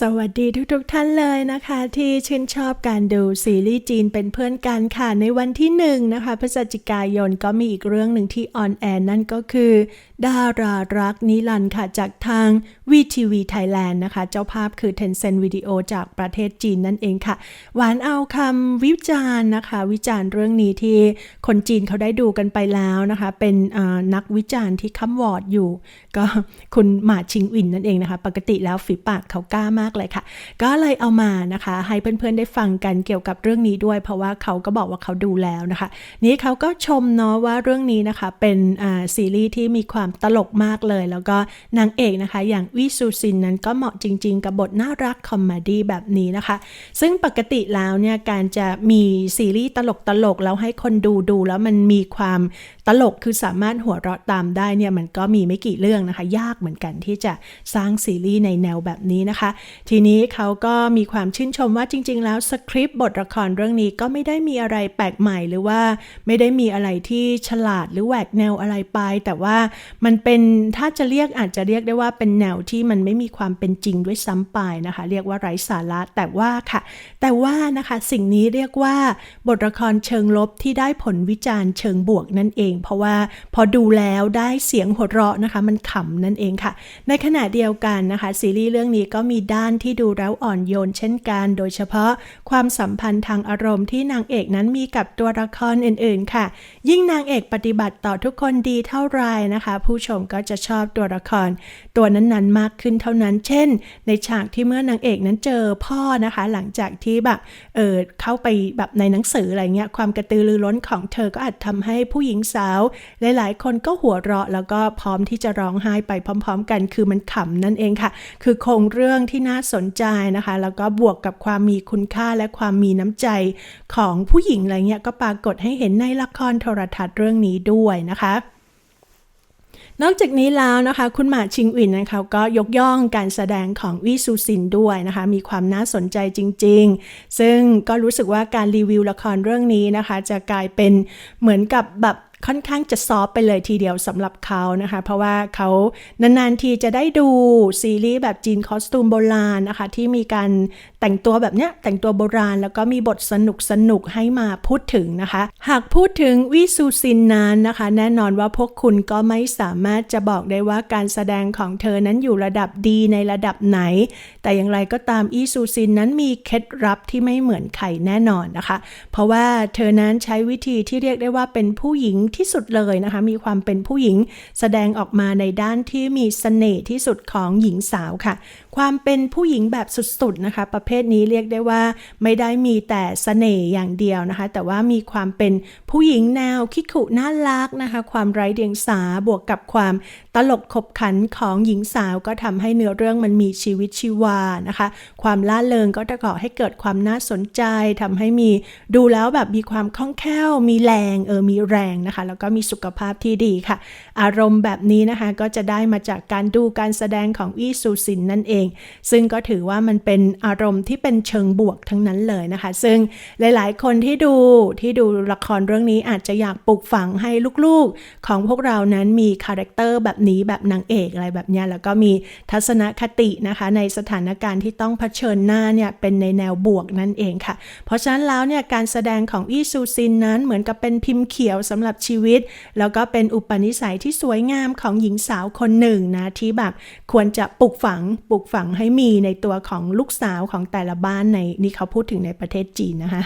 สวัสดีทุกๆทท่านเลยนะคะ ที่ชื่นชอบการดูซีรีส์จีนเป็นเพื่อนกันค่ะ ในวันที่หนึ่งนะคะพฤศจิกายนก็มีอีกเรื่องหนึ่งที่ออนแอร์นั่นก็คือ ดารารักนิรันค่ะ จากทาง VTV Thailand นะคะ เจ้าภาพคือ Tencent Video จากประเทศจีนนั่นเองค่ะ หวานเอาคำวิจารณ์นะคะ วิจารณ์เรื่องนี้ที่คนจีนเขาได้ดูกันไปแล้วนะคะ เป็นนักวิจารณ์ที่ค้ำวอร์ดอยู่ ก็คุณหมาชิงอินนั่นเองนะคะ ปกติแล้วฝีปากเขากล้ามากเลยค่ะ ก็เลยเอามานะคะ ให้เพื่อนๆได้ฟังกันเกี่ยวกับเรื่องนี้ด้วย เพราะว่าเขาก็บอกว่าเขาดูแล้วนะคะ นี้เขาก็ชมเนาะว่าเรื่องนี้นะคะ เป็นซีรีส์ที่มีความตลกมากเลย แล้วก็นางเอกนะคะ อย่างวิซูซินนั้นก็เหมาะจริง ๆ กับบทน่ารักคอมเมดี้แบบนี้นะคะ ซึ่งปกติแล้วเนี่ยการจะมีซีรีส์ตลกๆแล้วให้คนดูดูแล้วมันมีความตลกคือสามารถหัวเราะตามได้เนี่ยมันก็มีไม่กี่เรื่องนะคะ ยากเหมือนกันที่จะสร้างซีรีส์ในแนวแบบนี้นะคะทีนี้เขาก็มีความชื่นชมว่าจริง ๆ แล้วสคริปต์บทละครเรื่องนี้ก็ไม่ได้มีอะไรแปลกใหม่หรือว่าไม่ได้มีอะไรที่ฉลาดหรือแหวกแนวอะไรไป แต่ว่ามันเป็นถ้าจะเรียกอาจจะเรียกได้ว่าเป็นแนวที่มันไม่มีความเป็นจริงด้วยซ้ำไปนะคะ เรียกว่าไร้สาระแต่ว่าค่ะ แต่ว่านะคะสิ่งนี้เรียกว่าบทละครเชิงลบที่ได้ผลวิจารณ์เชิงบวกนั่นเอง เพราะว่าพอดูแล้วได้เสียงหัวเราะนะคะ มันขำนั่นเองค่ะ ในขณะเดียวกันนะคะซีรีส์เรื่องนี้ก็มีได้านที่ดูแล้วอ่อนโยนเช่นกัน โดยเฉพาะความสัมพันธ์ทางอารมณ์ที่นางเอกนั้นมีกับตัวละครอื่นๆ ค่ะ ยิ่งนางเอกปฏิบัติต่อทุกคนดีเท่าไรนะคะ ผู้ชมก็จะชอบตัวละคร ตัวนั้นๆมากขึ้นเท่านั้น เช่น ในฉากที่เมื่อนางเอกนั้นเจอพ่อนะคะ หลังจากที่แบบเออเข้าไปแบบในหนังสืออะไรเงี้ยความกระตือรือร้นของเธอก็อาจทำให้ผู้หญิงสาว หลายๆ คนก็หัวเราะแล้วก็พร้อมที่จะร้องไห้ไปพร้อม ๆ กัน คือมันขำนั่นเองค่ะ คือโครงเรื่องที่น่าสนใจนะคะ แล้วก็บวกกับความมีคุณค่าและความมีน้ำใจของผู้หญิงอะไรเงี้ยก็ปรากฏให้เห็นในละครโทรทัศน์เรื่องนี้ด้วยนะคะนอกจากนี้แล้วนะคะ คุณหมาชิงอินนะคะก็ยกย่องการแสดงของวิซูซินด้วยนะคะ มีความน่าสนใจจริง ๆ ซึ่งก็รู้สึกว่าการรีวิวละครเรื่องนี้นะคะ จะกลายเป็นเหมือนกับแบบ ค่อนข้างจะซอฟไปเลยทีเดียวสำหรับเขานะคะ เพราะว่าเขานานๆทีจะได้ดูซีรีส์แบบจีนคอสตูมโบราณนะคะ ที่มีการแต่งตัวแบบเนี้ยแต่งตัวโบราณแล้วก็มีบทสนุกสนุกให้มาพูดถึงนะคะ หากพูดถึงวิซูซินนั้นนะคะ แน่นอนว่าพวกคุณก็ไม่สามารถจะบอกได้ว่าการแสดงของเธอนั้นอยู่ระดับดีในระดับไหน แต่อย่างไรก็ตามอีซูซินนั้นมีเคล็ดลับที่ไม่เหมือนใครแน่นอนนะคะ เพราะว่าเธอนั้นใช้วิธีที่เรียกได้ว่าเป็นผู้หญิงที่สุดเลยนะคะ มีความเป็นผู้หญิงแสดงออกมาในด้านที่มีเสน่ห์ที่สุดของหญิงสาวค่ะ ความเป็นผู้หญิงแบบสุดๆนะคะ ประเภทนี้เรียกได้ว่า ไม่ได้มีแต่เสน่ห์อย่างเดียวนะคะ แต่ว่ามีความเป็นผู้หญิงแนวคิกขุน่ารักนะคะ ความไร้เดียงสาบวกกับความตลกขบขันของหญิงสาวก็ทำให้เนื้อเรื่องมันมีชีวิตชีวานะคะ ความล่าเริงก็จะก่อให้เกิดความน่าสนใจทำให้มีดูแล้วแบบมีความคล่องแคล่ว มีแรงเออมีแรงนะคะแล้วก็มีสุขภาพที่ดีค่ะ อารมณ์แบบนี้นะคะก็จะได้มาจากการดูการแสดงของอีซูซินนั่นเอง ซึ่งก็ถือว่ามันเป็นอารมณ์ที่เป็นเชิงบวกทั้งนั้นเลยนะคะ ซึ่งหลาย ๆ คนที่ดูที่ดูละครเรื่องนี้อาจจะอยากปลูกฝังให้ลูกๆ ของพวกเรานั้นมีคาแรคเตอร์แบบนี้แบบนางเอกอะไรแบบนี้แล้วก็มีทัศนคตินะคะในสถานการณ์ที่ต้องเผชิญหน้าเนี่ยเป็นในแนวบวกนั่นเองค่ะ เพราะฉะนั้นแล้วเนี่ยการแสดงของอีซูซินนั้นเหมือนกับเป็นพิมพ์เขียวสำหรับชีวิต แล้วก็เป็นอุปนิสัยที่สวยงามของหญิงสาวคนหนึ่งนะ ที่แบบควรจะปลูกฝังปลูกฝังให้มีในตัวของลูกสาวของแต่ละบ้านในนี่เขาพูดถึงในประเทศจีนนะคะ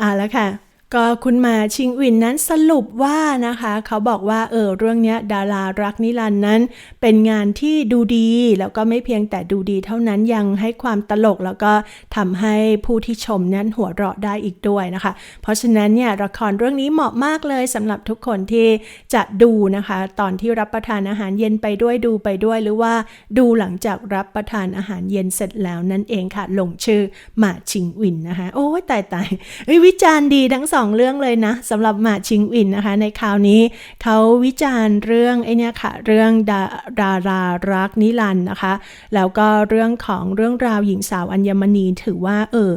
อ่าแล้วค่ะ ก็คุณหมาชิงวินนั้นสรุปว่านะคะ เขาบอกว่าเออเรื่องนี้ดารารักนิรันดร์นั้น เป็นงานที่ดูดี แล้วก็ไม่เพียงแต่ดูดีเท่านั้นยังให้ความตลกแล้วก็ทำให้ผู้ที่ชมนั้นหัวเราะได้อีกด้วยนะคะ เพราะฉะนั้นเนี่ยละครเรื่องนี้เหมาะมากเลยสำหรับทุกคนที่จะดูนะคะ ตอนที่รับประทานอาหารเย็นไปด้วยดูไปด้วยหรือว่าดูหลังจากรับประทานอาหารเย็นเสร็จแล้วนั่นเองค่ะ ลงชื่อหมาชิงวินนะคะ โอ้ยตายตายเอ้ยวิจารณ์ดีทั้งสอง2 เรื่องเลยนะสำหรับหมาชิงอินนะคะ ในคราวนี้เขาวิจารณ์เรื่องไอเนี่ยค่ะ เรื่องดาดารารักนิรันนะคะ แล้วก็เรื่องของเรื่องราวหญิงสาวอัญมณีถือว่าเออ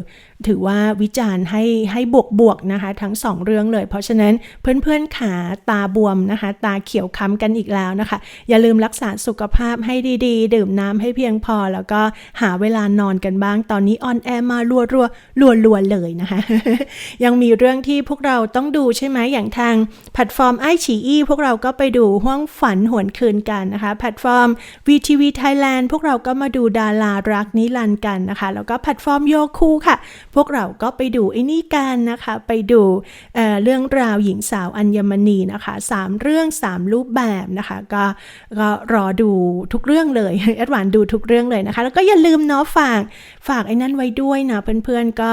ถือว่าวิจารณ์ให้ให้บวกบวกๆนะคะ ทั้งสองเรื่องเลย เพราะฉะนั้นเพื่อนๆขาตาบวมนะคะ ตาเขียวค้ำกันอีกแล้วนะคะ อย่าลืมรักษาสุขภาพให้ดีๆ ดื่มน้ำให้เพียงพอ แล้วก็หาเวลานอนกันบ้าง ตอนนี้ออนแอร์มารัวรัวรัวรัวๆเลยนะคะ ยังมีเรื่องที่พวกเราต้องดูใช่ไหมอย่างทางแพลตฟอร์มไอฉีอี้พวกเราก็ไปดูห้องฝันหวนคืนกันนะคะแพลตฟอร์ม VTV Thailand พวกเราก็มาดูดารารักนิรันดร์กันนะคะ แล้วก็แพลตฟอร์มโยคูค่ะ พวกเราก็ไปดูไอ้นี่กันนะคะ ไปดูเเรื่องราวหญิงสาวอัญมณีนะคะสามเรื่องสามรูปแบบนะคะก็ก็รอดูทุกเรื่องเลยแอดวานดูทุกเรื่องเลยนะคะ แล้วก็อย่าลืมเนาะฝากฝากไอ้นั่นไว้ด้วยนะเพื่อนๆก็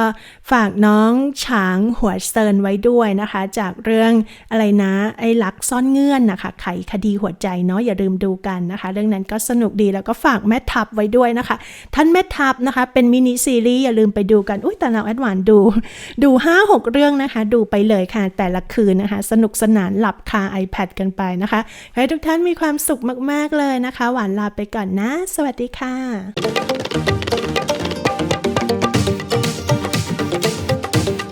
ฝากน้องฉางหัวเซินไว้ด้วยนะคะ จากเรื่องอะไรนะไอ้ลักซ่อนเงื่อนนะคะไขคดีหัวใจเนาะอย่าลืมดูกันนะคะ เรื่องนั้นก็สนุกดีแล้วก็ฝากแม่ทัพไว้ด้วยนะคะ ท่านแม่ทัพนะคะ เป็นมินิซีรีส์อย่าลืมไปดูกันอุ้ยแต่เราแอดวานดู ดู 5-6 เรื่องนะคะ ดูไปเลยค่ะ แต่ละคืนนะคะ สนุกสนานหลับคา iPad กันไปนะคะให้ทุกท่านมีความสุขมาก ๆ เลยนะคะ หวานลาไปก่อนนะ สวัสดีค่ะ